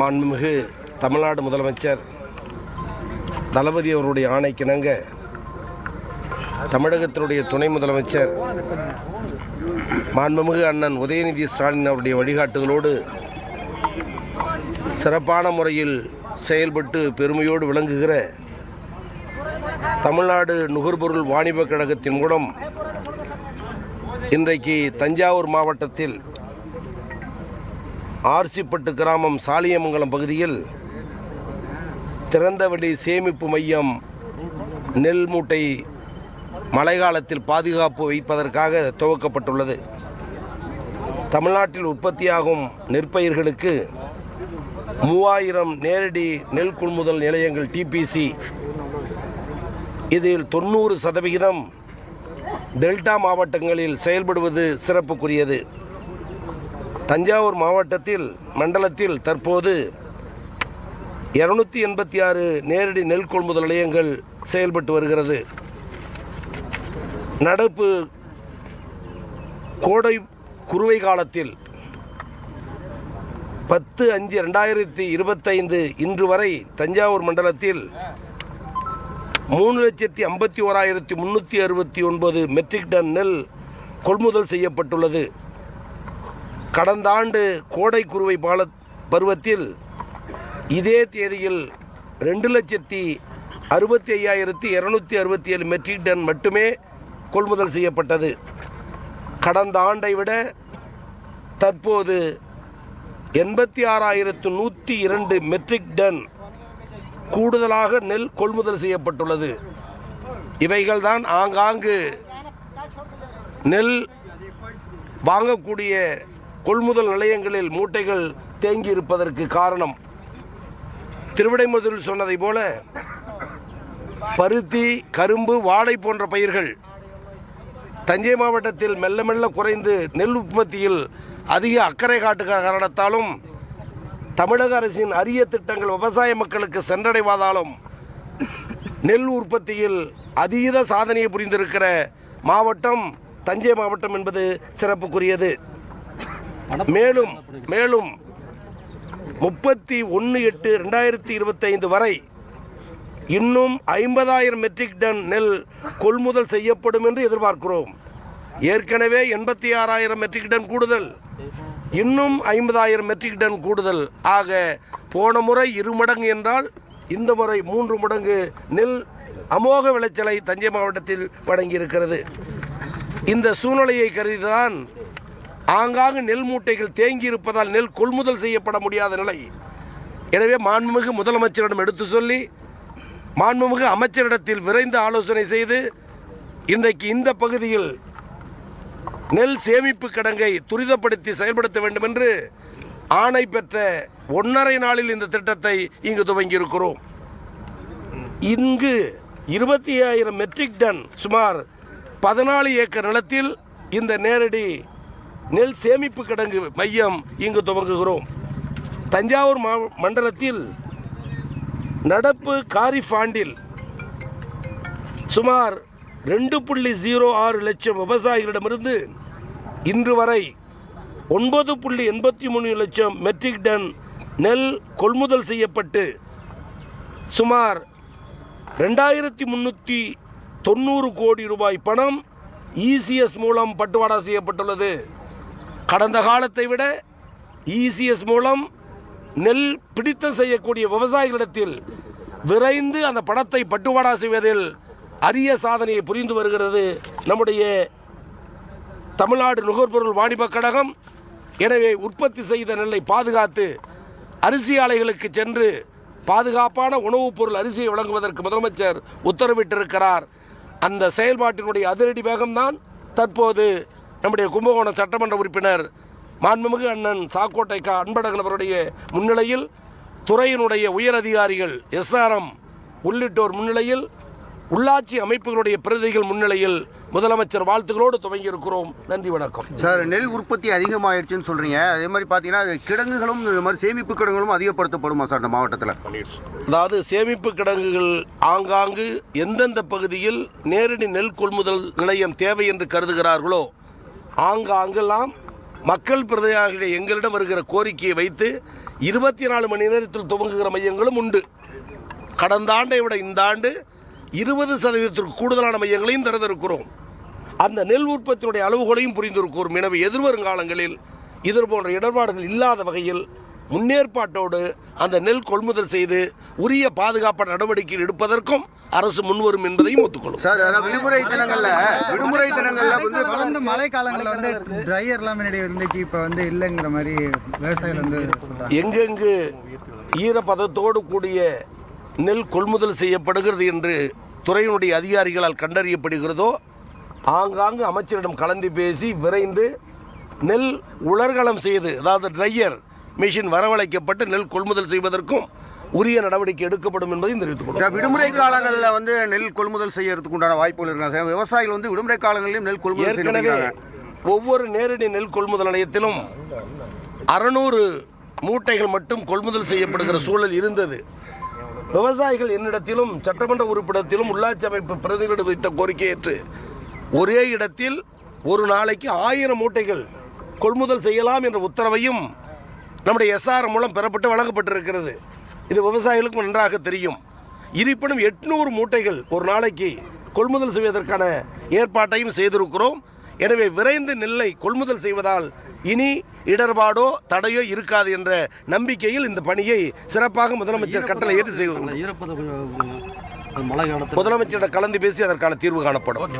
மாண்புமிகு தமிழ்நாடு முதலமைச்சர் தளபதி அவருடைய ஆணைக்கிணங்க தமிழகத்தினுடைய துணை முதலமைச்சர் மாண்புமிகு அண்ணன் உதயநிதி ஸ்டாலின் அவருடைய வழிகாட்டுதலோடு சிறப்பான முறையில் செயல்பட்டு பெருமையோடு விளங்குகிற தமிழ்நாடு நுகர்பொருள் வாணிபக் கழகத்தின் மூலம் இன்றைக்கு தஞ்சாவூர் மாவட்டத்தில் ஆர்சிப்பட்டு கிராமம் சாலியமங்கலம் பகுதியில் திறந்தவெளி சேமிப்பு மையம் நெல் மூட்டை மழைக்காலத்தில் பாதுகாப்பு வைப்பதற்காக துவக்கப்பட்டுள்ளது. தமிழ்நாட்டில் உற்பத்தியாகும் நெற்பயிர்களுக்கு மூவாயிரம் நேரடி நெல் கொள்முதல் நிலையங்கள் டிபிசி இதில் தொண்ணூறு சதவிகிதம் டெல்டா மாவட்டங்களில் செயல்படுவது சிறப்புக்குரியது. தஞ்சாவூர் மாவட்டத்தில் மண்டலத்தில் தற்போது இரநூத்தி எண்பத்தி ஆறு நேரடி நெல் கொள்முதல் நிலையங்கள் செயல்பட்டு வருகிறது. நடப்பு கோடை குறுவை காலத்தில் பத்து அஞ்சு ரெண்டாயிரத்தி இருபத்தைந்து இன்று வரை தஞ்சாவூர் மண்டலத்தில் மூணு லட்சத்தி ஐம்பத்தி ஓராயிரத்தி முந்நூற்றி அறுபத்தி ஒன்பது மெட்ரிக் டன் நெல் கொள்முதல் செய்யப்பட்டுள்ளது. கடந்த ஆண்டு கோடை குறுவை பால பருவத்தில் இதே தேதியில் ரெண்டு லட்சத்தி அறுபத்தி ஐயாயிரத்தி இரநூத்தி அறுபத்தி ஏழு மெட்ரிக் டன் மட்டுமே கொள்முதல் செய்யப்பட்டது. கடந்த ஆண்டை விட தற்போது எண்பத்தி ஆறாயிரத்து நூற்றி இரண்டு மெட்ரிக் டன் கூடுதலாக நெல் கொள்முதல் செய்யப்பட்டுள்ளது. இவைகள்தான் ஆங்காங்கு நெல் வாங்கக்கூடிய கொள்முதல் நிலையங்களில் மூட்டைகள் தேங்கி இருப்பதற்கு காரணம். திருவிடைமுதலில் சொன்னதை போல பருத்தி கரும்பு வாழை போன்ற பயிர்கள் தஞ்சை மாவட்டத்தில் மெல்ல மெல்ல குறைந்து நெல் உற்பத்தியில் அதிக அக்கறை காட்டுகிற காரணத்தாலும் தமிழக அரசின் அரிய திட்டங்கள் விவசாய மக்களுக்கு சென்றடைவதாலும் நெல் உற்பத்தியில் அதீத சாதனையை புரிந்திருக்கிற மாவட்டம் தஞ்சை மாவட்டம் என்பது சிறப்புக்குரியது. மேலும் மேலும் முப்பத்தி ஒன்று எட்டு ரெண்டாயிரத்தி இருபத்தைந்து வரை இன்னும் ஐம்பதாயிரம் மெட்ரிக் டன் நெல் கொள்முதல் செய்யப்படும் என்று எதிர்பார்க்கிறோம். ஏற்கனவே எண்பத்தி ஆறாயிரம் மெட்ரிக் டன் கூடுதல் இன்னும் ஐம்பதாயிரம் மெட்ரிக் டன் கூடுதல். ஆக போன முறை இரு மடங்கு என்றால் இந்த முறை மூன்று மடங்கு நெல் அமோக விளைச்சலை தஞ்சை மாவட்டத்தில் வழங்கியிருக்கிறது. இந்த சூழ்நிலையை கருதிதான் ஆங்காங்கு நெல் மூட்டைகள் தேங்கி இருப்பதால் நெல் கொள்முதல் செய்யப்பட முடியாத நிலை. எனவே மாண்புமிகு முதலமைச்சரிடம் எடுத்து சொல்லி மாண்புமிகு அமைச்சரிடத்தில் விரைந்து ஆலோசனை செய்து இன்றைக்கு இந்த பகுதியில் நெல் சேமிப்பு கிடங்கை துரிதப்படுத்தி செயல்படுத்த வேண்டும் என்று ஆணை பெற்ற ஒன்றரை நாளில் இந்த திட்டத்தை இங்கு துவங்கியிருக்கிறோம். இங்கு இருபத்தி ஆயிரம் மெட்ரிக் டன் சுமார் பதினாலு ஏக்கர் நிலத்தில் இந்த நேரடி நெல் சேமிப்பு கிடங்கு மையம் இங்கு துவங்குகிறோம். தஞ்சாவூர் மா மண்டலத்தில் நடப்பு காரிஃப் ஆண்டில் சுமார் ரெண்டு புள்ளி ஜீரோ ஆறு லட்சம் விவசாயிகளிடமிருந்து இன்று வரை ஒன்பது புள்ளி எண்பத்தி மூணு லட்சம் மெட்ரிக் டன் நெல் கொள்முதல் செய்யப்பட்டு சுமார் ரெண்டாயிரத்தி முந்நூற்றி தொண்ணூறு கோடி ரூபாய் பணம் இசிஎஸ் மூலம் பட்டுவாடா செய்யப்பட்டுள்ளது. கடந்த காலத்தை விட இசிஎஸ் மூலம் நெல் பிடித்தம் செய்யக்கூடிய விவசாயிகளிடத்தில் விரைந்து அந்த பணத்தை பட்டுவாடா செய்வதில் அரிய சாதனையை புரிந்து வருகிறது நம்முடைய தமிழ்நாடு நுகர்பொருள் வாணிபக் கழகம். எனவே உற்பத்தி செய்த நெல்லை பாதுகாத்து அரிசி ஆலைகளுக்கு சென்று பாதுகாப்பான உணவுப் பொருள் அரிசியை வழங்குவதற்கு முதலமைச்சர் உத்தரவிட்டிருக்கிறார். அந்த செயல்பாட்டினுடைய அதிரடி வேகம்தான் தற்போது நம்முடைய கும்பகோணம் சட்டமன்ற உறுப்பினர் மாண்புமிகு அண்ணன் சாக்கோட்டை கா அன்பழகன் அவருடைய முன்னிலையில் துறையினுடைய உயர் அதிகாரிகள் எஸ்ஆர்எம் உள்ளிட்டோர் முன்னிலையில் உள்ளாட்சி அமைப்புகளுடைய பிரதிகள் முன்னிலையில் முதலமைச்சர் வாழ்த்துக்களோடு துவங்கியிருக்கிறோம். நன்றி வணக்கம். சார் நெல் உற்பத்தி அதிகமாயிருச்சுன்னு சொல்றீங்க. அதே மாதிரி பார்த்தீங்கன்னா கிடங்குகளும் இந்த மாதிரி சேமிப்பு கிடங்குகளும் அதிகப்படுத்தப்படுமா சார் இந்த மாவட்டத்தில்? அதாவது சேமிப்பு கிடங்குகள் ஆங்காங்கு எந்தெந்த பகுதியில் நேரடி நெல் கொள்முதல் நிலையம் தேவை என்று கருதுகிறார்களோ ஆங்காங்கெல்லாம் மக்கள் பிரதிநிதிகள் எங்களிடம் வருகிற கோரிக்கையை வைத்து இருபத்தி நாலு மணி நேரத்தில் துவங்குகிற மையங்களும் உண்டு. கடந்த ஆண்டை விட இந்த ஆண்டு இருபது சதவீதத்திற்கு கூடுதலான மையங்களையும் திறந்திருக்கிறோம். அந்த நெல் உற்பத்தியினுடைய அளவுகளையும் புரிந்திருக்கிறோம். எனவே எதிர்வருங்காலங்களில் இது போன்ற இடர்பாடுகள் இல்லாத வகையில் முன்னேற்பாட்டோடு அந்த நெல் கொள்முதல் செய்து உரிய பாதுகாப்பு நடவடிக்கை எடுப்பதற்கும் அரசு முன்வரும் என்பதையும் ஒத்துக்கொள்ளும். சார் விடுமுறை தினங்கள்ல விடுமுறை தினங்கள்ல வந்து தொடர்ந்து மழை காலங்களில் வந்து ட்ரையர்லாம் முன்னாடி இருந்துச்சு இப்போ வந்து இல்லைங்கிற மாதிரி விவசாயிகள் வந்து எங்கெங்கு ஈரப்பதத்தோடு கூடிய நெல் கொள்முதல் செய்யப்படுகிறது என்று துறையினுடைய அதிகாரிகளால் கண்டறியப்படுகிறதோ ஆங்காங்கு அமைச்சரிடம் கலந்து பேசி விரைந்து நெல் உலர்களம் செய்து அதாவது ட்ரையர் மிஷின் வரவழைக்கப்பட்டு நெல் கொள்முதல் செய்வதற்கும் உரிய நடவடிக்கை எடுக்கப்படும் என்பதையும் தெரிவித்துக் சார், விடுமுறை காலங்களில் வந்து நெல் கொள்முதல் செய்யறதுக்கு உண்டான வாய்ப்புகள் இருக்கா சார்? விவசாயிகள் வந்து விடுமுறை காலங்களிலும் நெல் கொள்முதல் ஏற்கனவே ஒவ்வொரு நேரடி நெல் கொள்முதல் நிலையத்திலும் அறநூறு மூட்டைகள் மட்டும் கொள்முதல் செய்யப்படுகிற சூழல் இருந்தது. விவசாயிகள் என்னிடத்திலும் சட்டமன்ற உறுப்பினத்திலும் உள்ளாட்சி அமைப்பு பிரதிநிதிகள் வைத்த கோரிக்கை ஏற்று ஒரே இடத்தில் ஒரு நாளைக்கு ஆயிரம் மூட்டைகள் கொள்முதல் செய்யலாம் என்ற உத்தரவையும் நம்முடைய எஸ்ஆர் மூலம் பெறப்பட்டு வழங்கப்பட்டிருக்கிறது. இது விவசாயிகளுக்கும் நன்றாக தெரியும். இருப்பினும் எட்நூறு மூட்டைகள் ஒரு நாளைக்கு கொள்முதல் செய்வதற்கான ஏற்பாட்டையும் செய்திருக்கிறோம். எனவே விரைந்து நெல்லை கொள்முதல் செய்வதால் இனி இடர்பாடோ தடையோ இருக்காது என்ற நம்பிக்கையில் இந்த பணியை சிறப்பாக முதலமைச்சர் கட்டளை ஏற்று காலத்தில் முதலமைச்சரிடம் கலந்து பேசி அதற்கான தீர்வு காணப்படும்.